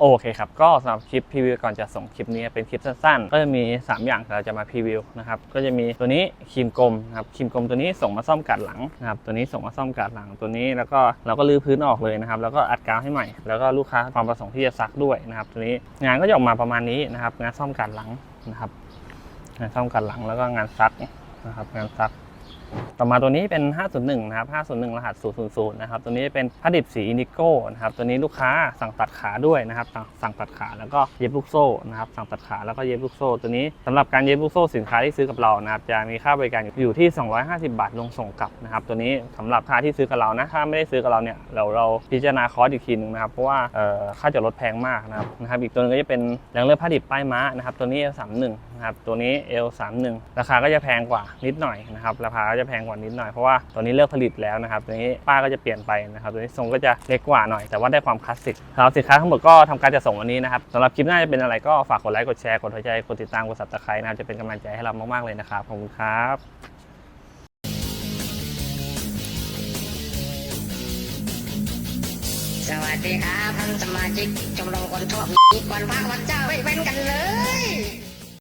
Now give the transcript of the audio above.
โอเคครับ ก็สำหรับคลิปพรีวิวก่อนจะส่งคลิปนี้เป็นคลิปสั้นๆ ก็จะมี 3 อย่างที่เราจะมาพรีวิวนะครับ ก็จะมีตัวนี้ครีมกลมนะครับครีมกลมตัวนี้ส่งมาซ่อมกัดหลังนะครับตัวนี้ส่งมาซ่อมกัดหลังตัวนี้แล้วก็เราก็ลื้อพื้นออกเลยนะครับแล้วก็อัดกาวให้ใหม่ แล้วก็ลูกค้าความประสงค์ที่จะซักด้วยนะครับตัวนี้งานก็จะออกมาประมาณนี้นะครับงานซ่อมกัดหลังนะครับงานซ่อมกัดหลังแล้วก็งานซักนะครับงานซัก ต่อมาตัวนี้เป็น 501 นะครับ 501 รหัส 000 นะครับ ตัวนี้เป็นผ้าดิบสีอินดิโก้นะครับ ตัวนี้ลูกค้าสั่งตัดขาด้วยนะครับ สั่งตัดขาแล้วก็เย็บลูกโซ่นะครับ สั่งตัดขาแล้วก็เย็บลูกโซ่ ตัวนี้สำหรับการเย็บลูกโซ่สินค้าที่ซื้อกับเรานะครับ จะมีค่าบริการอยู่ที่ 250 บาทลงส่งกลับนะครับ ตัวนี้สำหรับค่าที่ซื้อกับเรานะ ถ้าไม่ได้ซื้อกับเราเนี่ย เราเราพิจารณาคอร์สอีกทีหนึงนะครับ เพราะว่าเอ่อค่าจอดรถแพงมากนะครับ นะครับ อีกตัวนึงก็จะเป็นยางเลือดผ้าดิบป้ายม้านะครับ ตัวนี้ L31 นะครับ ตัวนี้ L31 ราคาก็จะแพงกว่านิดหน่อยนะครับ ราคาจะแพงกว่านิดหน่อยเพราะว่าตัวนี้เลิกผลิตแล้วนะครับตัวนี้ป้าก็จะเปลี่ยนไปนะครับตัวนี้ทรงก็จะเล็กกว่าหน่อย แต่ว่าได้ความคลาสสิกสำหรับสินค้าทั้งหมดก็ทำการจะส่งวันนี้นะครับสำหรับคลิปหน้าจะเป็นอะไรก็ฝากกดไลค์กดแชร์กดหัวใจกดติดตามกด subscribe นะครับจะเป็นกำลังใจให้เรามากๆเลยนะครับขอบคุณครับสวัสดีครับท่านสมาชิกชมรมคนชอบมีวันพระวันเจ้า